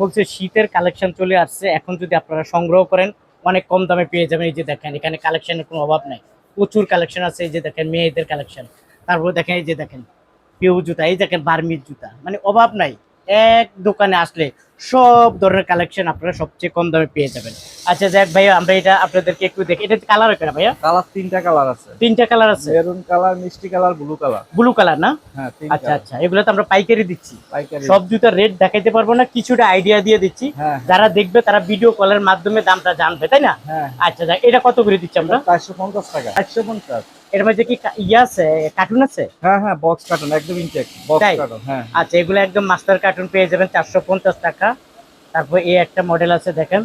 বলছে শীতের কালেকশন চলে আসছে। এখন যদি আপনারা সংগ্রহ করেন, অনেক কম দামে পেয়ে যাবেন। এই যে দেখেন, এখানে কালেকশনের কোনো অভাব নাই। প্রচুর কালেকশন আছে। এই যে দেখেন, মেয়েদের কালেকশন তারপর দেখেন, এই যে দেখেন পিউ জুতা, এই দেখেন, বার্মির জুতা। মানে অভাব নাই। এক দোকানে আসলে সব ধরনের কালেকশন আপনারা সবচেয়ে কম দামে পেয়ে যাবেন। আচ্ছা যাক ভাইয়া আমরা এটা আপনাদেরকে একটু দেখি। এটা কালার কেনা ভাইয়া? কালার তিনটা কালার আছে। তিনটা কালার আছে? মেরুন কালার মিষ্টি colour blue colour blue colour না? হ্যাঁ আচ্ছা আচ্ছা এগুলো তো আমরা পাইকারি দিচ্ছি। পাইকারি সব জুতার রেট দেখাইতে পারব না কিছুটা আইডিয়া দিয়ে দিচ্ছি। হ্যাঁ যারা দেখবে তারা ভিডিও কলের মাধ্যমে দামটা জানবে তাই না? হ্যাঁ। আচ্ছা যাক এটা কত করে দিচ্ছি আমরা? চারশো পঞ্চাশ টাকা। চারশো পঞ্চাশ। এর মধ্যে কি ইয়ে আছে? কার্টুন আছে? হ্যাঁ হ্যাঁ বক্স কার্টুন একদম ইনটেক বক্স কার্টুন হ্যাঁ আচ্ছা এগুলো একদম মাস্টার কার্টুন পেয়ে যাবেন চারশো পঞ্চাশ টাকা। তারপর এই একটা মডেল আছে দেখেন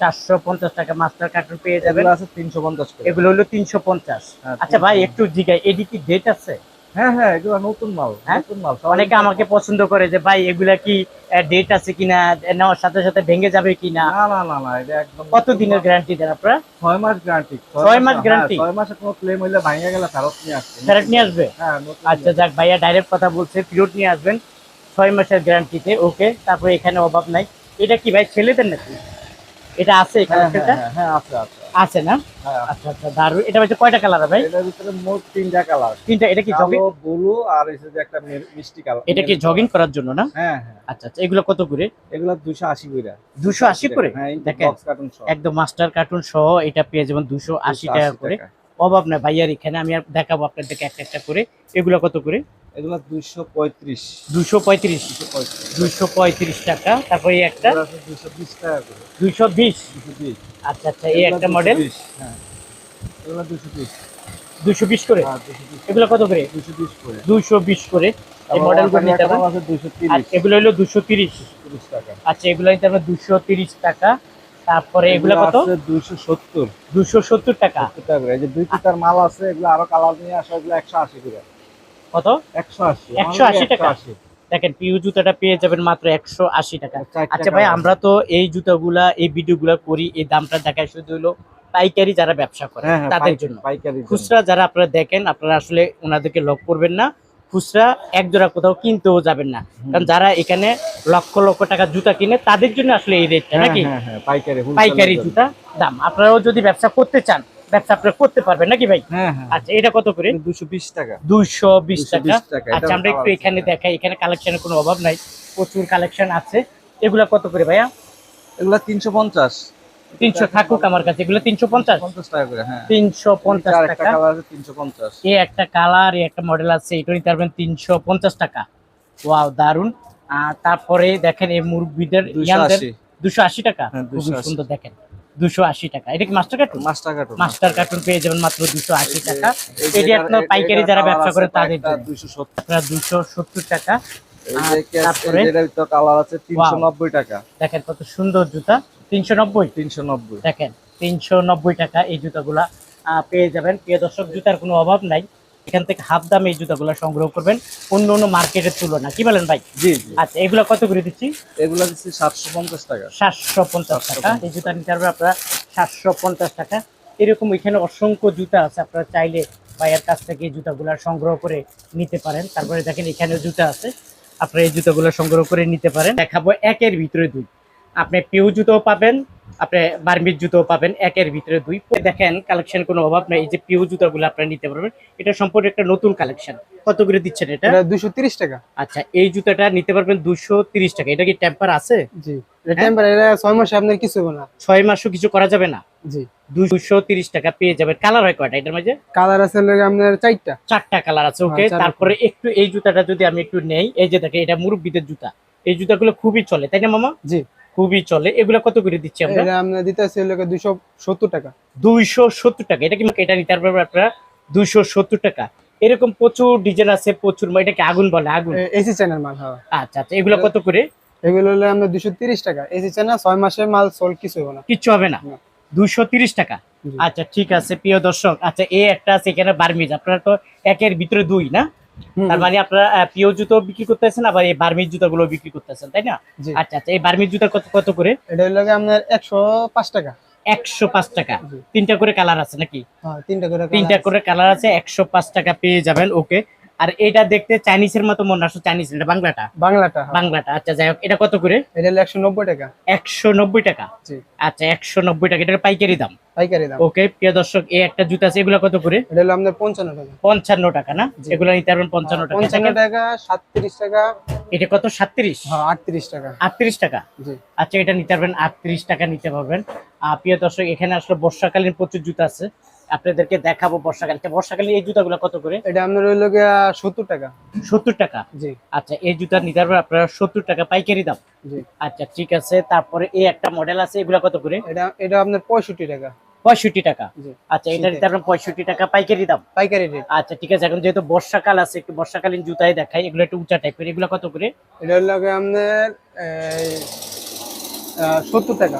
চারশো পঞ্চাশ টাকা মাস্টার কার্টুন পেয়ে যাবেন। আছে তিনশো পঞ্চাশ এগুলো হলো তিনশো পঞ্চাশ। হ্যাঁ, আচ্ছা ভাই একটু জিগাই এডি কি ডেট আছে? হ্যাঁ হ্যাঁ এগুলো নতুন মাল হ্যাঁ? নতুন মাল অনেকে আমাকে পছন্দ করে যে ভাই এগুলা কি ডেট আছে কিনা নেওয়ার সাথে সাথে ভেঙে যাবে কিনা? না না না না এটা একদম কত দিনের গ্যারান্টি দেন আপনারা? ছয় মাস গ্যারান্টি ছয় মাস guarantee? ছয় মাসে কোনো ক্লেম হইলে ভাঙে গেলে ফেরত নিয়ে আসবে। ফেরত নিয়ে আসবে? হ্যাঁ আচ্ছা যাক ভাইয়া ডাইরেক্ট কথা বলছে ফেরত নিয়ে আসবেন। ছয় মাসের গ্যারান্টিতে ওকে তারপরে এখানে অভাব নাই। এটা কি ভাই ছেলেদের নাকি? এটা আছে হ্যাঁ এখানে হ্যাঁ হ্যাঁ, হ্যাঁ আছে আছে। আছে না? হ্যাঁ। আচ্ছা আচ্ছা দারুণ এটা হচ্ছে কয়টা কালার ভাই? এটার ভিতরে মোট তিনটা কালার তিনটা এটা কি জগিং কালো ব্লু আর এসে যে একটা মিষ্টি কালার এটা কি জগিং করার জন্য না? হ্যাঁ হ্যাঁ। আচ্ছা আচ্ছা এগুলো কত করে? এগুলো দুশো আশি করে। দুশো আশি করে? হ্যাঁ দেখেন একদম মাস্টার কার্টুন সহ এটা পেয়ে যাবেন দুশো আশি টাকা করে। অভাব না ভাইয়ার এখানে আমি আর দেখাবো আপনাদেরকে একটা একটা করে। এগুলো কত করে? এগুলো দুশো পঁয়ত্রিশ। দুশো পঁয়ত্রিশ। দুশো পঁয়ত্রিশ। টাকা। তারপরে এই একটা? দুশো বিশ টাকা করে। দুশো বিশ? আচ্ছা আচ্ছা এই একটা মডেল হ্যাঁ। এগুলো দুশো বিশ। দুশো বিশ করে? হ্যাঁ এগুলো কত করে? দুশো বিশ করে। দুশো বিশ করে। এই আবার মডেলগুলো ওখানে নিতে একটা দুশো তিরিশ। এগুলো হলো দুশো তিরিশ। তিরিশ টাকা। আচ্ছা এগুলো নিতে পারবেন দুশো তিরিশ টাকা। তারপরে এগুলো কত? দুশো সত্তর। দুশো সত্তর টাকা। টাকা। এই যে দুই পিতার মাল আছে এগুলো আরও কালার নিয়ে আসা এগুলো একশো আশি করে। কত? একশো আশি। 180 টাকা? দেখেন পিউ জুতাটা পেয়ে যাবেন মাত্র একশো আশি টাকা। আচ্ছা ভাই আমরা তো এই জুতাগুলা এই ভিডিওগুলা করি এই দামটা দেখায় শুধু হলো পাইকারি যারা ব্যবসা করে হ্যাঁ হ্যাঁ তাদের জন্য। পাইকারি খুচরা যারা আপনারা দেখেন আপনারা আসলে ওনাদেরকে লক করবেন না। খুচরা এক জোড়া কোথাও কিনতেও যাবেন না। কারণ যারা এখানে লক্ষ লক্ষ টাকা জুতা কিনে তাদের জন্য আসলে এই রেটটা হ্যাঁ নাকি? হ্যাঁ হ্যাঁ পাইকারি। জুতা দাম। আপনারাও যদি ব্যবসা করতে চান ব্যবসা আপনারা করতে পারবেন নাকি ভাই? আচ্ছা এটা কত করে? দুশো বিশ টাকা। বিশ টাকা। আচ্ছা আমরা একটু এখানে। দেখাই এখানে কালেকশনের কোনো অভাব নাই। প্রচুর কালেকশন আছে। এগুলা কত করে ভাইয়া? এগুলা তিনশো পঞ্চাশ। তিনশো থাকুক আমার কাছে এগুলো তিনশো পঞ্চাশ? পঞ্চাশ টাকা করে হ্যাঁ। একটা টাকা। কালার আছে একটা কালার একটা মডেল আছে এটা নিতে পারবেন তিনশো পঞ্চাশ টাকা। ওয়াও দারুণ আর তারপরে দেখেন এই দুশো ইয়াংদের আশি টাকা। হ্যাঁ, সুন্দর দেখেন দুশো আশি টাকা। এটা কি মাস্টার কার্টুন টাকা তো মাস্টার কার্টুন পেয়ে যাবেন মাত্র দুশো আশি টাকা। এটি আপনার পাইকারি যারা ব্যবসা করে তাদের জন্য। দুশো সত্তর। আপনার দুশো সত্তর টাকা। আর তারপরে? কালার আছে তিনশো নব্বই টাকা। দেখেন কত সুন্দর জুতা। তিনশো নব্বই? তিনশো নব্বই। দেখেন তিনশো নব্বই টাকা এই জুতাগুলা পেয়ে যাবেন। প্রিয় দর্শক জুতার কোনো অভাব নাই। এখান থেকে হাফ দামে এই জুতাগুলো সংগ্রহ করবেন অন্য অন্য মার্কেটের তুলনা কি বলেন ভাই? জি আচ্ছা এগুলো কত করে দিচ্ছি? এগুলা দিচ্ছি সাতশো পঞ্চাশ টাকা। সাতশো পঞ্চাশ টাকা। এই জুতা নিতে পারবেন আপনারা সাতশো পঞ্চাশ টাকা। এরকম এখানে অসংখ্য জুতা আছে। আপনারা চাইলে ভাইয়ের কাছ থেকে এই জুতাগুলো সংগ্রহ করে নিতে পারেন। তারপরে দেখেন এখানে জুতা আছে। আপনারা এই জুতাগুলো সংগ্রহ করে নিতে পারেন। দেখাবো একের ভিতরে দুই আপনি পিউ জুতোও পাবেন আপনি বার্মির জুতোও পাবেন একের ভিতরে দুই। দেখেন কালেকশন কোনো অভাব নেই এই যে পিউ জুতাগুলো আপনারা নিতে পারবেন এটা সম্পূর্ণ একটা নতুন কালেকশন কত করে দিচ্ছেন এটা? দুশো টাকা। আচ্ছা এই জুতাটা নিতে পারবেন দুশো টাকা। এটা কি টেম্পার আছে? জি। টেম্পার এটা ছয় মাসে আপনার কিছু হবে না। ছয় মাসও কিছু করা যাবে না? জি। দুশো টাকা পেয়ে যাবেন। কালার হয় কয়টা এটার মাঝে? কালার আছে আপনার চারটা। চারটা কালার আছে ওকে হ্যাঁ, তারপরে একটু এই জুতাটা যদি আমি একটু নেই এই যে দেখে এটা মুরব্বীদের জুতা। এই জুতাগুলো খুবই চলে তাই না মামা? জি। খুবই চলে। এগুলো কত করে দিচ্ছি আমরা? এটা আপনার হলো দুশো সত্তর টাকা। দুইশো সত্তর টাকা। এটা কি এটা নিতে পারবেন আপনারা? দুইশো সত্তর টাকা। এরকম প্রচুর ডিজাইন আছে প্রচুর এটাকে আগুন বলে আগুন। এসি চ্যানেল মাল হ্যাঁ। আচ্ছা আচ্ছা। এগুলো কত করে? এগুলো হলো দুশো তিরিশ টাকা। এসি চ্যানেল ছয় মাসের মাল সোল কিছু হবে না। কিছু হবে না? না। দুইশো তিরিশ টাকা? আচ্ছা ঠিক আছে প্রিয় দর্শক। আচ্ছা এ একটা আছে এখানে বার্মিজ। আপনারা তো একের ভিতরে দুই না? তার মানে আপনারা পিও জুতো বিক্রি করতেছেন আবার এই বার্মিজ জুতাগুলো বিক্রি করতেছেন তাই না? আচ্ছা আচ্ছা এই বার্মির জুতো কত কত করে? এটা হলো আপনার একশো পাঁচ টাকা। একশো পাঁচ টাকা। তিনটা করে কালার আছে নাকি? হ্যাঁ তিনটা করে তিনটা করে কালার আছে একশো পাঁচ টাকা পেয়ে যাবেন ওকে। আর এটা দেখতে চাইনিজের মতো মনে আসো চাইনিজ এটা বাংলাটা। বাংলাটা হ্যাঁ। বাংলাটা আচ্ছা যাই হোক এটা কত করে? এটা হলো একশো নব্বই টাকা। একশো নব্বই টাকা? জি। আচ্ছা একশো নব্বই টাকা এটার পাইকারি দাম? পাইকারি দাম। ওকে প্রিয় দর্শক এই একটা জুতা আছে এগুলো কত করে? এটা হলো টাকা। না? এগুলো নিতে পারবেন পঞ্চান্ন টাকা। পঞ্চান্ন দেখেন, টাকা সাতত্রিশ টাকা। এটা কত? সাতত্রিশ? হ্যাঁ টাকা। আটত্রিশ টাকা? জি। আচ্ছা এটা নিতে পারবেন আটত্রিশ টাকা নিতে পারবেন। প্রিয় দর্শক এখানে আসলে বর্ষাকালীন প্রচুর জুতা আছে। আপনাদেরকে দেখাবো বর্ষাকাল। আচ্ছা, বর্ষাকালীন এই জুতাগুলো কত করে? এটা আপনার হইল গিয়া সত্তর টাকা। সত্তর টাকা? জি। আচ্ছা এই জুতা নিতে পারবেন আপনারা সত্তর টাকা পাইকারি দাম? জি। আচ্ছা ঠিক আছে তারপরে এই একটা মডেল আছে এগুলো কত করে? এটা এটা আপনার পঁয়ষট্টি টাকা। পঁয়ষট্টি টাকা। আচ্ছা এটা নিতে পারবেন পঁয়ষট্টি টাকা পাইকারি দাম? পাইকারি রেট আচ্ছা ঠিক আছে এখন যেহেতু বর্ষাকাল আছে একটু বর্ষাকালীন জুতাই দেখাই এগুলো একটু উঁচা টাইপের এগুলো কত করে? এটা হলো আপনার সত্তর টাকা।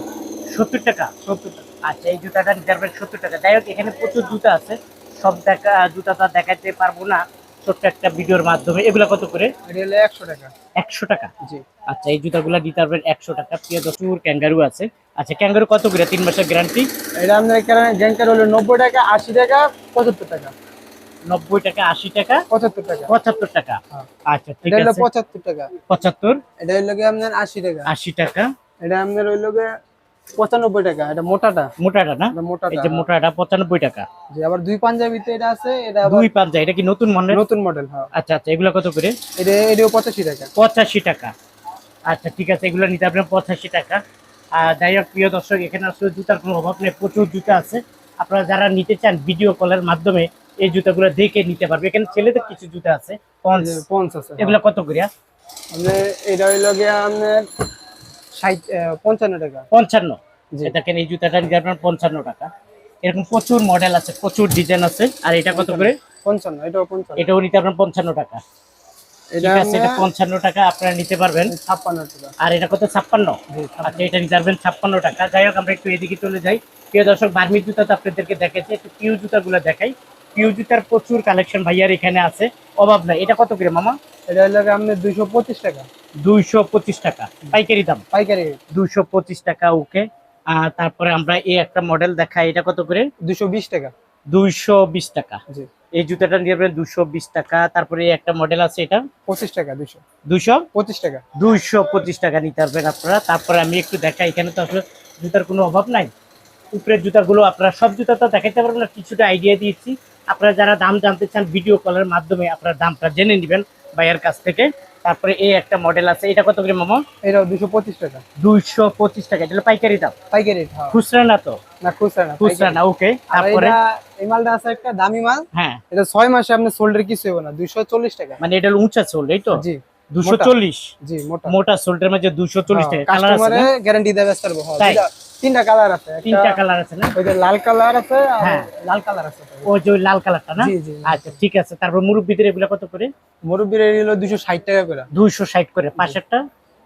সত্তর টাকা। সত্তর টাকা। আচ্ছা এই জুতাটা নিতে পারবেন সত্তর টাকা। যাই হোক এখানে প্রচুর জুতা আছে। সব দেখা জুতাটা দেখাতে পারব না। ছোট্ট একটা ভিডিওর মাধ্যমে। এগুলো কত করে? এটা হলো একশো টাকা। একশো টাকা? জি। আচ্ছা এই জুতাগুলো নিতে পারবেন একশো টাকা। প্রিয় দশুর ক্যাঙ্গারু আছে। আচ্ছা ক্যাঙ্গারু কত করে? তিন মাসের গ্যারান্টি এটা আপনার গ্যাংকার হলো নব্বই টাকা আশি টাকা পঁচাত্তর টাকা। নব্বই টাকা আশি টাকা? পঁচাত্তর টাকা। পঁচাত্তর টাকা? হ্যাঁ। আচ্ছা ঠিক আছে। পঁচাত্তর টাকা। পঁচাত্তর? এটা গিয়ে আপনার আশি টাকা। আশি টাকা। এটা আপনার হইল গিয়ে পঁচানব্বই টাকা এটা মোটাটা? মোটাটা না? মোটাটা এই যে মোটাটা পঁচানব্বই টাকা। জি আবার দুই পাঞ্জাবিতে এটা আছে এটা আবার দুই পাঁচ এটা কি নতুন মডেল? নতুন মডেল হ্যাঁ। আচ্ছা আচ্ছা এগুলো কত করে? এটা এটাও পঁচাশি টাকা। পঁচাশি টাকা। আচ্ছা ঠিক আছে এগুলো নিতে আপনার পঁচাশি টাকা। আর যাই হোক প্রিয় দর্শক এখানে আসলে জুতার কোনো অভাব নেই প্রচুর জুতা আছে। আপনারা যারা নিতে চান ভিডিও কলের মাধ্যমে এই জুতাগুলো দেখে নিতে পারবে। এখানে ছেলেদের কিছু জুতা আছে পঞ্চ পঞ্চ আছে এগুলো কত করে? আপনার এটা হইল গিয়ে আপনার ষাট পঞ্চান্ন টাকা। পঞ্চান্ন। দেখেন এই জুতাটা নিতে আপনার পঞ্চান্ন টাকা? এরকম প্রচুর মডেল আছে প্রচুর ডিজাইন আছে আর এটা কত করে? পঞ্চান্ন এটাও পঞ্চান্ন। এটাও নিতে আপনার পঞ্চান্ন টাকা। এটা পঞ্চান্ন টাকা আপনারা নিতে পারবেন। ছাপ্পান্ন টাকা। আর এটা কত? ছাপ্পান্ন। আচ্ছা এটা নিতে পারবেন ছাপ্পান্ন টাকা। যাই হোক আমরা একটু এদিকে চলে যাই। প্রিয় দর্শক বার্মির জুতা তো আপনাদেরকে দেখেছি একটু পিউ জুতাগুলো দেখাই। পিউ জুতার প্রচুর কালেকশন ভাইয়ার এখানে আছে অভাব নাই। এটা কত করে মামা? এটা গিয়ে দুইশো পঁচিশ টাকা। দুইশো পঁচিশ টাকা। পাইকারি দাম। পাইকারি। দুইশো পঁচিশ টাকা ওকে। আর তারপরে আমরা এই একটা মডেল দেখাই এটা কত করে? দুইশো বিশ টাকা। দুইশো বিশ টাকা। এই জুতাটা নিয়ে যাবেন দুশো বিশ টাকা। তারপরে এই একটা মডেল আছে এটা। পঁচিশ টাকা দুইশো। দুইশো? পঁচিশ টাকা। দুইশো পঁচিশ টাকা নিতে পারবেন আপনারা। তারপরে আমি একটু দেখাই এখানে তো আসলে জুতার কোনো অভাব নাই। উপরের জুতাগুলো আপনারা সব জুতা তো দেখাইতে পারবেন না কিছুটা আইডিয়া দিয়েছি। আপনারা যারা দাম জানতে চান ভিডিও কলের মাধ্যমে আপনারা দামটা জেনে নেবেন ভাইয়ের কাছ থেকে। তারপরে এই একটা মডেল আছে। এটা কত করে মামা? দুইশো পঁচিশ টাকা। দুইশো পঁচিশ টাকা। এটা পাইকারি দাম। পাইকারি হ্যাঁ। খুচরা না তো? না খুচরা না খুচরা না ওকে তারপরে এটা এই মালটা আছে একটা দামি মাল। হ্যাঁ। এটা ছয় মাসে আপনার সোল্ডের কিছু হবে না দুইশো চল্লিশ টাকা। মানে এটা উঁচা সোল্ড এই তো? জি দুশো মোটা। চল্লিশ? জি মোটা। মোটা সোল্ডের মাঝে দুশো চল্লিশ টাকা কালার আছে গ্যারান্টি দেবে? দুইটা- তিনটা কালার আছে তিনটা কালার আছে না? ওই যে লাল কালার আছে হ্যাঁ। লাল কালার আছে। ওই যে লাল কালারটা না? আচ্ছা ঠিক আছে। তারপর মুরব্বীদের এগুলো কত করে? মুরব্বির হলো দুশো ষাট টাকা করে। দুইশো ষাট করে। পাশেরটা?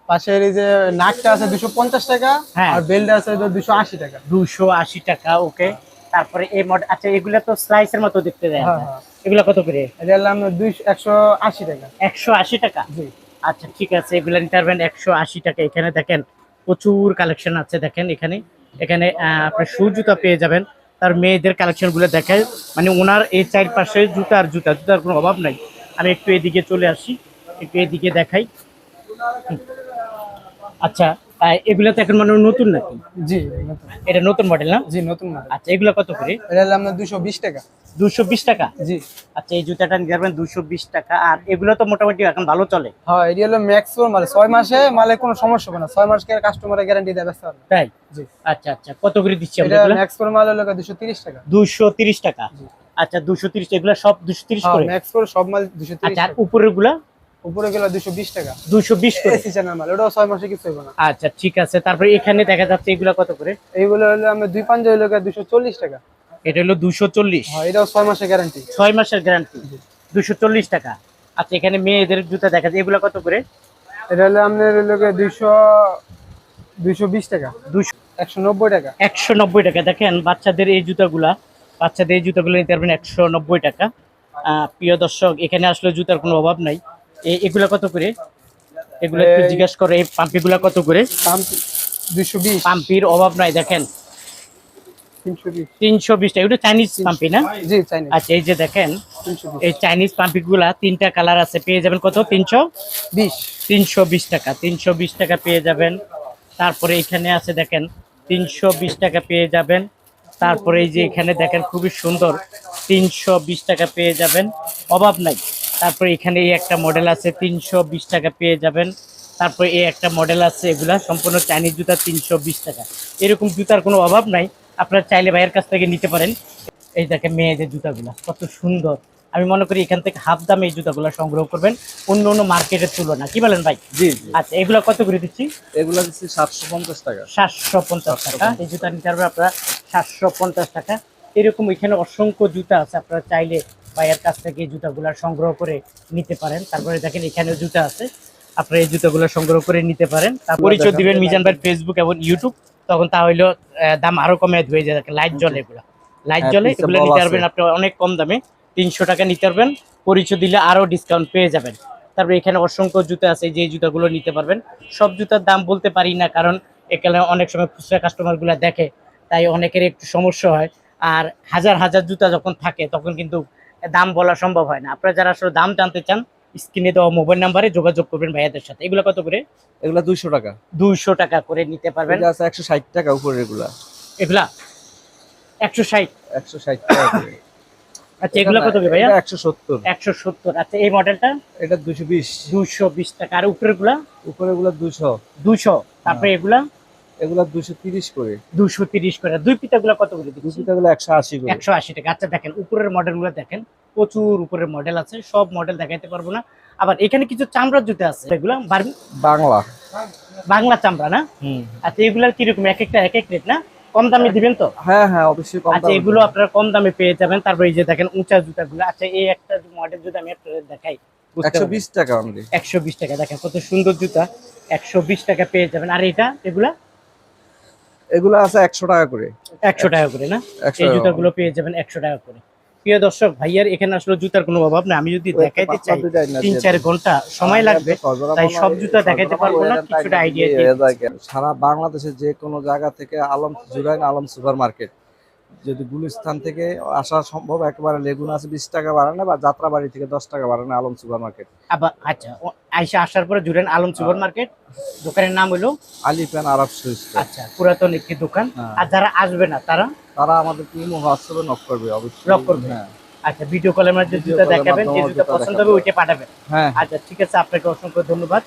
পাশের এই যে নাকটা আছে দুশো পঞ্চাশ টাকা হ্যাঁ। আর বেল্ট আছে দুশো আশি টাকা। দুশো আশি টাকা ওকে। তারপরে এই মডেল আচ্ছা এগুলা তো স্লাইসের মতো দেখতে দেয় হ্যাঁ হ্যাঁ। এগুলা কত করে? এটা একশো আশি টাকা। একশো আশি টাকা? জি। আচ্ছা ঠিক আছে। এগুলা নিতে পারবেন একশো আশি টাকা। এখানে দেখেন প্রচুর কালেকশন আছে দেখেন এখানে। এখানে আপনি আপনার শু জুতা পেয়ে যাবেন। তার মেয়েদের কালেকশনগুলো দেখায় মানে ওনার এই চারপাশে জুতা আর জুতা, জুতার কোনো অভাব নাই। আমি একটু এদিকে চলে আসি, একটু এদিকে দেখাই। আচ্ছা এগুলা তো এখন মানে নতুন নাকি? জি এটা নতুন মডেল না? জি নতুন আচ্ছা এগুলো কত করে? এটা দুশো বিশ টাকা। দুশো বিশ টাকা? জি। আচ্ছা এই জুতাটা পারবেন দুশো বিশ টাকা। আর এগুলো তো মোটামুটি এখন ভালো চলে। হ্যাঁ এটি হলো ম্যাক্স মাল ছয় মাসে মালে কোনো সমস্যা হবে না। ছয় মাস কাস্টমারের গ্যারান্টি দেবে পারবে তাই? জি। আচ্ছা আচ্ছা কত করে দিচ্ছি আমরা ম্যাক্স প্রো মাল হলো দুশো তিরিশ টাকা। দুশো তিরিশ টাকা। আচ্ছা দুশো তিরিশ এগুলো সব দুশো তিরিশ হ্যাঁ করে? ম্যাক্স প্রো সব মাল দুশো তিরিশ আচ্ছা আর টাকা উপরেরগুলা উপরে গেল দুশো বিশ টাকা। দুশো বিশ করে? এসি চ্যানেল মাল ওটাও ছয় মাসে কিছু হবে না। আচ্ছা ঠিক আছে। তারপরে এখানে দেখা যাচ্ছে এগুলা কত করে? এইগুলো হলো আমরা দুই পাঞ্জা হলো দুশো চল্লিশ টাকা। এটা হলো হ্যাঁ এটাও মাসের গ্যারান্টি মাসের গ্যারান্টি দুশো চল্লিশ টাকা। আচ্ছা এখানে মেয়েদের জুতা দেখা যায় এগুলা কত করে? এটা হলো আপনার হলো টাকা। দুশো একশো নব্বই টাকা। একশো নব্বই টাকা। দেখেন বাচ্চাদের এই জুতাগুলা বাচ্চাদের এই জুতাগুলো নিতে পারবেন একশো নব্বই টাকা। প্রিয় দর্শক এখানে আসলে জুতার কোনো অভাব নাই। এগুলা কত করে? এগুলো একটু জিজ্ঞাসা করে এই পাম্পিগুলা কত করে? দাম দুইশো বিশ। পাম্পির অভাব নাই দেখেন। তিনশো বিশ। তিনশো বিশ টাকা এটা চাইনিজ পাম্পি না? জি চাইনিজ। আচ্ছা এই যে দেখেন এই চাইনিজ পাম্পিকগুলা তিনটা কালার আছে পেয়ে যাবেন কত? তিনশো? বিশ। তিনশো বিশ টাকা তিনশো বিশ টাকা পেয়ে যাবেন। তারপরে এখানে আছে দেখেন তিনশো বিশ টাকা পেয়ে যাবেন। তারপরে এই যে এখানে দেখেন খুবই সুন্দর তিনশো বিশ টাকা পেয়ে যাবেন। অভাব নাই। তারপরে এখানে এই একটা মডেল আছে তিনশো বিশ টাকা পেয়ে যাবেন। তারপরে এই একটা মডেল আছে এগুলা সম্পূর্ণ চাইনিজ জুতা তিনশো বিশ টাকা। এরকম জুতার কোনো অভাব নাই আপনারা চাইলে ভাইয়ের কাছ থেকে নিতে পারেন। এই দেখেন মেয়েদের জুতাগুলা কত সুন্দর। আমি মনে করি এখান থেকে হাফ দামে এই জুতাগুলো সংগ্রহ করবেন অন্য অন্য মার্কেটের তুলনা কি বলেন ভাই? জি জি। আচ্ছা এগুলো কত করে দিচ্ছি? এগুলা দিচ্ছি সাতশো পঞ্চাশ টাকা। সাতশো পঞ্চাশ টাকা। এই জুতা নিতে পারবেন আপনারা সাতশো পঞ্চাশ টাকা। এরকম এখানে অসংখ্য জুতা আছে আপনারা চাইলে ভাইয়ের কাছ থেকে জুতাগুলো সংগ্রহ করে নিতে পারেন। তারপরে দেখেন এখানেও জুতা আছে। আপনারা এই জুতাগুলো সংগ্রহ করে নিতে পারেন। পরিচয় দিবেন মিজান ভাই ফেসবুক এবং ইউটিউব তখন তা হইল দাম আরও কমে হয়ে যায়। লাইট জ্বলে এগুলো। লাইট জ্বলে এগুলো নিতে পারবেন আপনি অনেক কম দামে। তিনশো টাকা নিতে পারবেন। পরিচয় দিলে আরও ডিসকাউন্ট পেয়ে যাবেন। তারপরে এখানে অসংখ্য জুতা আছে যে জুতাগুলো নিতে পারবেন। সব জুতার দাম বলতে পারি না কারণ এখানে অনেক সময় খুচরা কাস্টমারগুলা দেখে তাই অনেকের একটু সমস্যা হয়। আর হাজার হাজার জুতা যখন থাকে তখন কিন্তু দাম বলা সম্ভব হয় না। আপনারা যারা আসলে দাম জানতে চান স্ক্রিনে দেওয়া মোবাইল নাম্বারে যোগাযোগ করবেন ভাইয়াদের সাথে। এগুলো কত করে? এগুলো দুইশো টাকা। দুইশো টাকা করে নিতে পারবেন। একশো ষাট টাকা উপরে এগুলা। এগুলা? একশো ষাট? একশো ষাট টাকা। আচ্ছা এগুলো কত করে ভাইয়া? একশো সত্তর। একশো সত্তর। আচ্ছা এই মডেলটা এটা দুশো বিশ। দুইশো বিশ টাকা। আর উপরেরগুলা উপরে এগুলা দুশো দুইশো। তারপরে এগুলা? এগুলা দুশো তিরিশ করে। দুইশো তিরিশ করে। দুই পিতাগুলো কত করে দিচ্ছি দুশোটা গুলো একশো আশি করে। একশো আশি টাকা। আচ্ছা দেখেন উপরের মডেলগুলো দেখেন। প্রচুর উপরের মডেল আছে। সব মডেল দেখাইতে পারব না। আবার এখানে কিছু চামড়ার জুতো আছে। এগুলো বাংলা। বাংলা চামড়া না? আচ্ছা এগুলার কীরকম? এক একটা এক এক রেট না? কম দামে দিবেন তো? হ্যাঁ হ্যাঁ অবশ্যই কম আচ্ছা এগুলো। আপনারা কম দামে পেয়ে যাবেন। তারপর এই যে দেখেন উঁচা জুতাগুলো। আচ্ছা এই একটা মডেল যদি আমি আপনাদের দেখাই একশো বিশ টাকা অনলি একশো বিশ টাকা। দেখেন কত সুন্দর জুতা। একশো বিশ টাকা পেয়ে যাবেন। আর এটা এগুলা? এগুলো আছে একশো টাকা করে একশো টাকা করে না এই। জুতাগুলো পেয়ে যাবেন একশো টাকা করে প্রিয় দর্শক ভাইয়ার এখানে আসলে জুতার কোনো অভাব না আমি যদি দেখাইতে চাই তিন চার ঘণ্টা সময় লাগবে তাই সব জুতা দেখাইতে পারব না, কিছুটা আইডিয়া? সারা বাংলাদেশের যে কোনো জায়গা থেকে আলম জুরাইন আলম সুপার মার্কেট যদি গুলিস্তান থেকে আসা সম্ভব একেবারে লেগুন আছে বিশ টাকা বাড়ানো বা যাত্রাবাড়ি থেকে দশ টাকা বাড়ানো আলম সুপার মার্কেট। আচ্ছা আইসা আসার পরে জুড়েন আলম সুপার মার্কেট দোকানের নাম হলো আলিফ্যান আরব সুইস আচ্ছা পুরাতন একটি দোকান। হ্যাঁ। আর যারা আসবে না তারা? তারা আমাদের টিম হোয়াটসঅ্যাপে নক করবে অবশ্যই। Knock করবে। হ্যাঁ। আচ্ছা ভিডিও কলের মাধ্যমে জুতা দেখাবেন যে জুতা পছন্দ হবে ওইটা পাঠাবেন। হ্যাঁ। আচ্ছা ঠিক আছে আপনাকে অসংখ্য ধন্যবাদ।